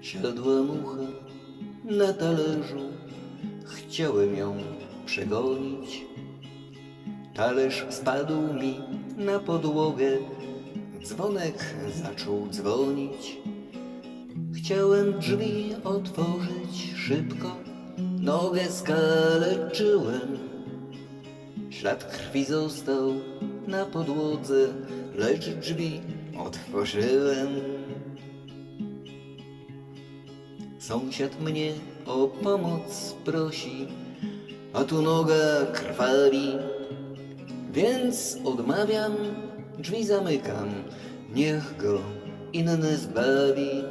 Siadła mucha na talerzu, chciałem ją przegonić. Talerz spadł mi na podłogę, dzwonek zaczął dzwonić. Chciałem drzwi otworzyć szybko, nogę skaleczyłem. Ślad krwi został na podłodze, lecz drzwi otworzyłem. Sąsiad mnie o pomoc prosi, a tu noga krwawi. Więc odmawiam, drzwi zamykam, niech go inny zbawi.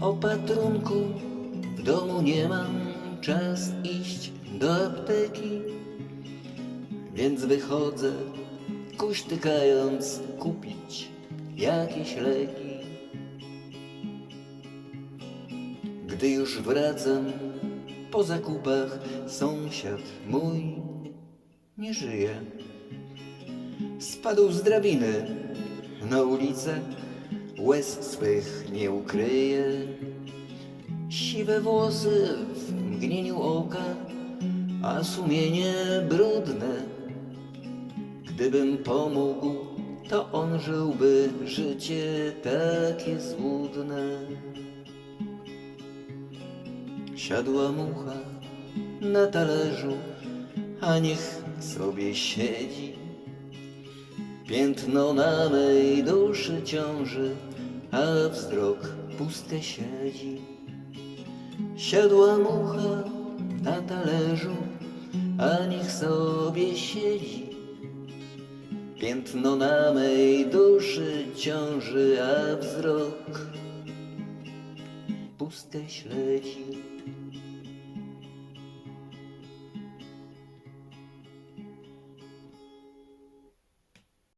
Opatrunku w domu nie mam, czas iść do apteki. Więc wychodzę, kuśtykając, kupić jakieś leki. Gdy już wracam po zakupach, sąsiad mój nie żyje. Spadł z drabiny na ulicę, łez swych nie ukryje. Siwe włosy w mgnieniu oka, a sumienie brudne. Gdybym pomógł, to on żyłby życie takie złudne. Siadła mucha na talerzu, a niech sobie siedzi. Piętno na mej duszy ciąży, a wzrok pustkę siedzi. Siadła mucha na talerzu, a niech sobie siedzi. Piętno na mej duszy ciąży, a wzrok pustkę śledzi.